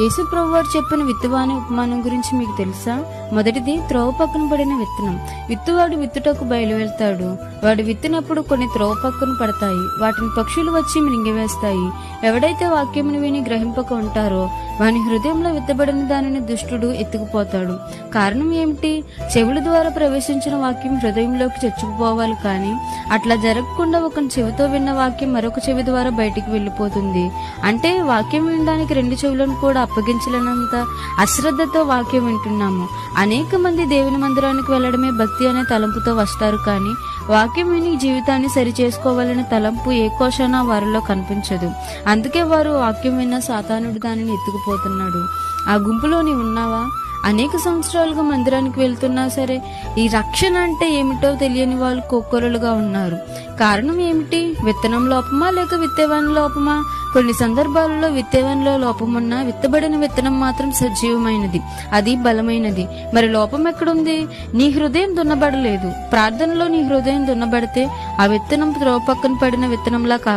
యేసుప్రభు వారు చెప్పిన విత్తువాని ఉపమానం గురించి మీకు తెలుసా? మొదటిది త్రోవ పక్కన పడిన విత్తనం. విత్తువాడు విత్తుటకు బయలువెళ్తాడు. వాడు విత్తినప్పుడు కొన్ని త్రోవ పక్కన పడతాయి. వాటిని పక్షులు వచ్చి మింగివేస్తాయి. ఎవడైతే వాక్యమును విని గ్రహింపక ఉంటారో వాని హృదయంలో విత్తబడిన దానిని దుష్టుడు ఎత్తుకుపోతాడు. కారణం ఏమిటి? చెవుల ద్వారా ప్రవేశించిన వాక్యం హృదయంలోకి చొచ్చుకుపోవాలి కానీ అట్లా జరగకుండా ఒక చెవితో విన్న వాక్యం మరొక చెవి ద్వారా బయటికి వెళ్ళిపోతుంది. అంటే వాక్యం వినడానికి రెండు చెవులను కూడా అప్పగించలేనంత అశ్రద్ధతో వాక్యం వింటున్నాము. అనేక మంది దేవుని మందిరానికి వెళ్ళడమే భక్తి అనే తలంపుతో వస్తారు కానీ వాక్యం విని జీవితాన్ని సరిచేసుకోవాలనే తలంపు ఏ కోశాన వారిలో కనిపించదు. అందుకే వారు వాక్యం విన్న సాతానుడు దానిని వెళ్ళిపోతున్నాడు. ఆ గుంపులో నీవు ఉన్నావా? అనేక సంవత్సరాలుగా మందిరానికి వెళ్తున్నా సరే ఈ రక్షణ అంటే ఏమిటో తెలియని వాళ్ళు కోకొరలుగా ఉన్నారు. కారణం ఏమిటి? విత్తనం లోపమా లేక విత్తేవాని లోపమా? కొన్ని సందర్భాలలో విత్తేవానిలో లోపమున్నా విత్తబడిన విత్తనం మాత్రం సజీవమైనది. అది బలమైనది. మరి లోపం ఎక్కడుంది? నీ హృదయం దున్నబడలేదు. ప్రార్థనలో నీ హృదయం దున్నబడితే ఆ విత్తనం త్రోవ పక్కన పడిన విత్తనంలా కాకుండా